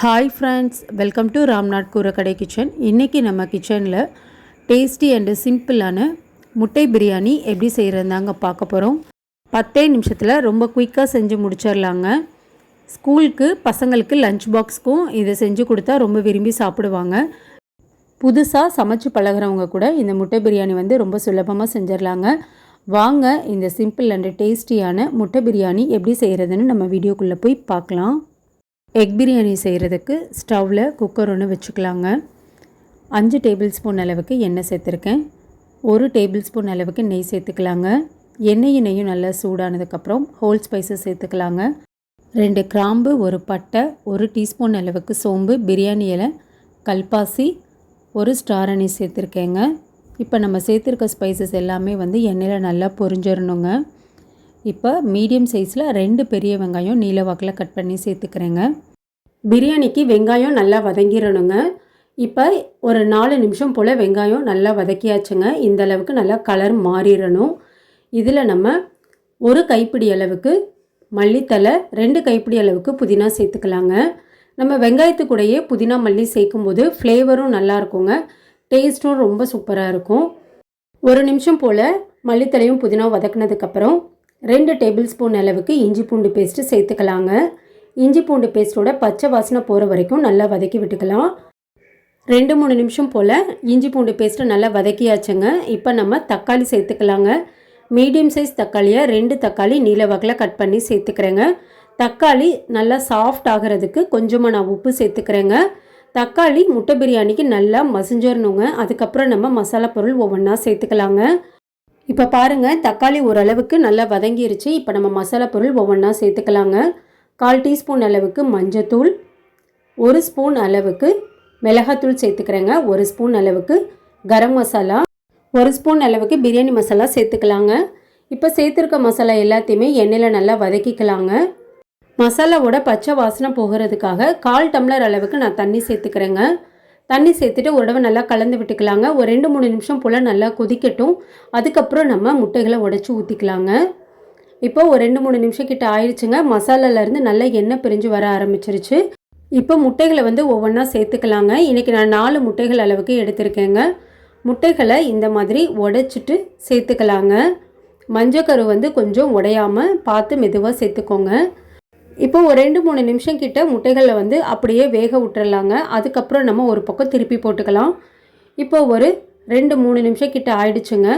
Hi friends welcome to Ramnath Koorakadai kitchen இன்றைக்கி நம்ம கிச்சனில் டேஸ்டி அண்டு சிம்பிளான முட்டை பிரியாணி எப்படி செய்கிறதாங்க பார்க்க போகிறோம் பத்தே நிமிஷத்தில் ரொம்ப குயிக்காக செஞ்சு முடிச்சிடலாங்க. ஸ்கூலுக்கு பசங்களுக்கு லஞ்ச் பாக்ஸ்க்கும் இதை செஞ்சு கொடுத்தா ரொம்ப விரும்பி சாப்பிடுவாங்க. புதுசாக சமைச்சு பழகுறவங்க கூட இந்த முட்டை பிரியாணி வந்து ரொம்ப சுலபமாக செஞ்சிடலாங்க. வாங்க இந்த சிம்பிள் அண்டு டேஸ்டியான முட்டை பிரியாணி எப்படி செய்கிறதுன்னு நம்ம வீடியோக்குள்ளே போய் பார்க்கலாம். எக் பிரியாணி செய்கிறதுக்கு ஸ்டவ்வில் குக்கர் ஒன்று வச்சுக்கலாங்க. அஞ்சு டேபிள் ஸ்பூன் அளவுக்கு எண்ணெய் சேர்த்துருக்கேன். ஒரு டேபிள் ஸ்பூன் அளவுக்கு நெய் சேர்த்துக்கலாங்க. எண்ணெயும் நெய்யும் நல்லா சூடானதுக்கப்புறம் ஹோல் ஸ்பைசஸ் சேர்த்துக்கலாங்க. ரெண்டு கிராம்பு ஒரு பட்டை ஒரு டீஸ்பூன் அளவுக்கு சோம்பு பிரியாணி இலை கல்பாசி ஒரு ஸ்டார் அணி சேர்த்துருக்கேங்க. இப்போ நம்ம சேர்த்துருக்க ஸ்பைசஸ் எல்லாமே வந்து எண்ணெயில் நல்லா பொரிஞ்சிடணுங்க இப்போ மீடியம் சைஸில் ரெண்டு பெரிய வெங்காயம் நீல வாக்கில் கட் பண்ணி சேர்த்துக்கிறேங்க. பிரியாணிக்கு வெங்காயம் நல்லா வதங்கிடணுங்க இப்போ ஒரு நாலு நிமிஷம் போல் வெங்காயம் நல்லா வதக்கியாச்சுங்க. இந்த அளவுக்கு நல்லா கலர் மாறிடணும் இதில் நம்ம ஒரு கைப்பிடி அளவுக்கு மல்லித்தலை ரெண்டு கைப்பிடி அளவுக்கு புதினா சேர்த்துக்கலாங்க. நம்ம வெங்காயத்து கூடயே புதினா மல்லி சேர்க்கும்போது ஃப்ளேவரும் நல்லா இருக்குங்க. டேஸ்ட்டும் ரொம்ப சூப்பராக இருக்கும். ஒரு நிமிஷம் போல் மல்லித்தலையும் புதினா வதக்குனதுக்கப்புறம் ரெண்டு டேபிள் ஸ்பூன் அளவுக்கு இஞ்சி பூண்டு பேஸ்ட்டு சேர்த்துக்கலாங்க. இஞ்சி பூண்டு பேஸ்ட்டோட பச்சை வாசனை போகிற வரைக்கும் நல்லா வதக்கி விட்டுக்கலாம். ரெண்டு மூணு நிமிஷம் போல் இஞ்சி பூண்டு பேஸ்ட்டு நல்லா வதக்கியாச்சுங்க. இப்போ நம்ம தக்காளி சேர்த்துக்கலாங்க. மீடியம் சைஸ் தக்காளியை ரெண்டு தக்காளி நீல வகையில் கட் பண்ணி சேர்த்துக்கிறேங்க. தக்காளி நல்லா சாஃப்ட் ஆகிறதுக்கு கொஞ்சமாக நான் உப்பு சேர்த்துக்கிறேங்க. தக்காளி முட்டை பிரியாணிக்கு நல்லா மசிஞ்சிடணுங்க அதுக்கப்புறம் நம்ம மசாலா பொருள் ஒவ்வொன்றா சேர்த்துக்கலாங்க. இப்போ பாருங்கள் தக்காளி ஓரளவுக்கு நல்லா வதங்கிருச்சு. இப்போ நம்ம மசாலா பொருள் ஒவ்வொன்றா சேர்த்துக்கலாங்க. கால் டீஸ்பூன் அளவுக்கு மஞ்சத்தூள் ஒரு ஸ்பூன் அளவுக்கு மிளகாத்தூள் சேர்த்துக்கிறேங்க. ஒரு ஸ்பூன் அளவுக்கு கரம் மசாலா ஒரு ஸ்பூன் அளவுக்கு பிரியாணி மசாலா சேர்த்துக்கலாங்க. இப்போ சேர்த்துருக்க மசாலா எல்லாத்தையுமே எண்ணெயில் நல்லா வதக்கிக்கலாங்க. மசாலாவோட பச்சை வாசனை போகிறதுக்காக கால் டம்ளர் அளவுக்கு நான் தண்ணி சேர்த்துக்கிறேங்க. தண்ணி சேர்த்துட்டு ஒரு தடவை நல்லா கலந்து விட்டுக்கலாங்க. ஒரு ரெண்டு மூணு நிமிஷம் போல் நல்லா கொதிக்கட்டும். அதுக்கப்புறம் நம்ம முட்டைகளை உடச்சி ஊற்றிக்கலாங்க இப்போ ஒரு ரெண்டு மூணு நிமிஷம் கிட்ட ஆயிடுச்சுங்க மசாலாலேருந்து நல்லா எண்ணெய் பிரிஞ்சு வர ஆரம்பிச்சிருச்சு. இப்போ முட்டைகளை வந்து ஒவ்வொன்றா சேர்த்துக்கலாங்க. இன்றைக்கி நான் நாலு முட்டைகள் அளவுக்கு எடுத்திருக்கேங்க. முட்டைகளை இந்த மாதிரி உடைச்சிட்டு சேர்த்துக்கலாங்க. மஞ்சக்கரு வந்து கொஞ்சம் உடையாமல் பார்த்து மெதுவாக சேர்த்துக்கோங்க. இப்போ ஒரு ரெண்டு மூணு நிமிஷம் கிட்ட முட்டைகளை வந்து அப்படியே வேக விட்டுறலாங்க. அதுக்கப்புறம் நம்ம ஒரு பக்கம் திருப்பி போட்டுக்கலாம். இப்போ ஒரு ரெண்டு மூணு நிமிஷம் கிட்ட ஆயிடுச்சுங்க.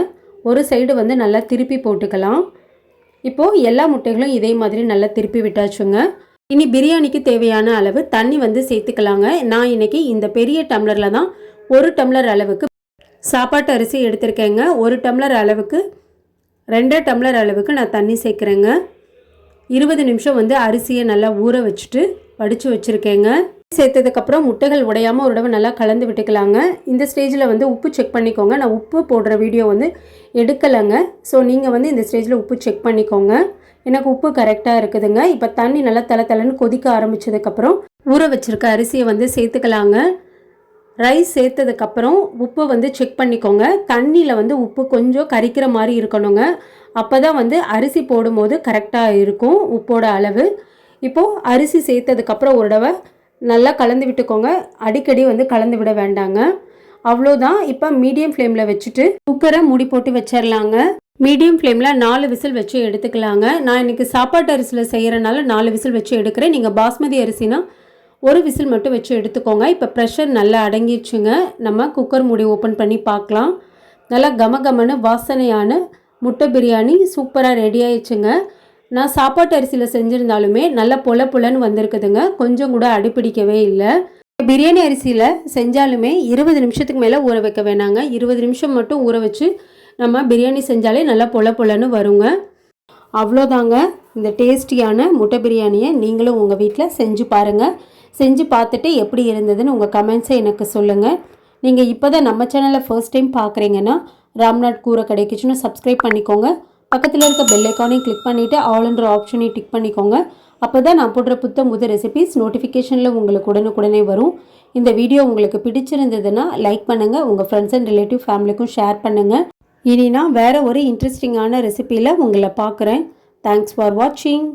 ஒரு சைடு வந்து நல்லா திருப்பி போட்டுக்கலாம். இப்போது எல்லா முட்டைகளும் இதே மாதிரி நல்லா திருப்பி விட்டாச்சுங்க. இனி பிரியாணிக்கு தேவையான அளவு தண்ணி வந்து சேர்த்துக்கலாங்க. நான் இன்றைக்கி இந்த பெரிய டம்ளரில் தான் ஒரு டம்ளர் அளவுக்கு சாப்பாட்டு அரிசி எடுத்திருக்கேங்க. ஒரு டம்ளர் அளவுக்கு ரெண்டரை டம்ளர் அளவுக்கு நான் தண்ணி சேர்க்குறேங்க. இருபது நிமிஷம் வந்து அரிசியை நல்லா ஊற வச்சுட்டு வடித்து வச்சுருக்கேங்க. சேர்த்ததுக்கப்புறம் முட்டைகள் உடையாமல் ஒரு தடவை நல்லா கலந்து விட்டுக்கலாங்க. இந்த ஸ்டேஜில் வந்து உப்பு செக் பண்ணிக்கோங்க. நான் உப்பு போடுற வீடியோ வந்து எடுக்கலைங்க. ஸோ நீங்கள் வந்து இந்த ஸ்டேஜில் உப்பு செக் பண்ணிக்கோங்க. எனக்கு உப்பு கரெக்டாக இருக்குதுங்க. இப்போ தண்ணி நல்லா தலை தலைன்னு கொதிக்க ஆரம்பித்ததுக்கப்புறம் ஊற வச்சுருக்க அரிசியை வந்து சேர்த்துக்கலாங்க. ரைஸ் சேர்த்ததுக்கப்புறம் உப்பு வந்து செக் பண்ணிக்கோங்க. தண்ணியில் வந்து உப்பு கொஞ்சம் கரிக்கிற மாதிரி இருக்கணுங்க. அப்போ தான் வந்து அரிசி போடும்போது கரெக்டாக இருக்கும் உப்போட அளவு. இப்போது அரிசி சேர்த்ததுக்கப்புறம் ஒரு தடவை நல்லா கலந்து விட்டுக்கோங்க. அடிக்கடி வந்து கலந்து விட வேண்டாங்க. அவ்வளோதான். இப்போ மீடியம் ஃப்ளேமில் வச்சுட்டு குக்கரை மூடி போட்டு வச்சிடலாங்க மீடியம் ஃப்ளேமில் நாலு விசில் வச்சு எடுத்துக்கலாங்க. நான் இன்றைக்கி சாப்பாட்டு அரிசியில் செய்கிறனால நாலு விசில் வச்சு எடுக்கிறேன். நீங்கள் பாஸ்மதி அரிசினா ஒரு விசில் மட்டும் வச்சு எடுத்துக்கோங்க. இப்போ ப்ரெஷர் நல்லா அடங்கிடுச்சுங்க. நம்ம குக்கர் மூடி ஓப்பன் பண்ணி பார்க்கலாம். நல்லா கம கமன்னு வாசனையான முட்டை பிரியாணி சூப்பராக ரெடி ஆயிடுச்சுங்க. நான் சாப்பாட்டு அரிசியில் செஞ்சுருந்தாலுமே நல்லா பொல புலன்னு வந்திருக்குதுங்க. கொஞ்சம் கூட அடிப்பிடிக்கவே இல்லை. பிரியாணி அரிசியில் செஞ்சாலுமே இருபது நிமிஷத்துக்கு மேலே ஊற வைக்க வேணாங்க. இருபது நிமிஷம் மட்டும் ஊற வச்சு நம்ம பிரியாணி செஞ்சாலே நல்லா பொல பொலன்னு வருங்க. அவ்வளோதாங்க. இந்த டேஸ்டியான முட்டை பிரியாணியை நீங்களும் உங்கள் வீட்டில் செஞ்சு பாருங்கள் செஞ்சு பார்த்துட்டு எப்படி இருந்ததுன்னு உங்கள் கமெண்ட்ஸை எனக்கு சொல்லுங்கள் நீங்கள் இப்போ தான் நம்ம சேனலை ஃபர்ஸ்ட் டைம் பார்க்குறீங்கன்னா ராம்நாத் கூரை கடை சப்ஸ்கிரைப் பண்ணிக்கோங்க. பக்கத்தில் இருக்க பெல் ஐக்கானையும் கிளிக் பண்ணிவிட்டு ஆல்ன்ற ஆப்ஷனையும் டிக் பண்ணிக்கோங்க. அப்போ தான் நான் போடுற புத்தம் புது ரெசிபிஸ் நோட்டிஃபிகேஷனில் உங்களுக்கு உடனுக்குடனே வரும். இந்த வீடியோ உங்களுக்கு பிடிச்சிருந்ததுன்னா லைக் பண்ணுங்கள் உங்கள் ஃப்ரெண்ட்ஸ் அண்ட் ரிலேட்டிவ் ஃபேமிலிக்கும் ஷேர் பண்ணுங்கள் இனி நான் வேறு ஒரு இன்ட்ரெஸ்டிங்கான ரெசிப்பியில் உங்களை பார்க்குறேன். தேங்க்ஸ் ஃபார் வாட்சிங்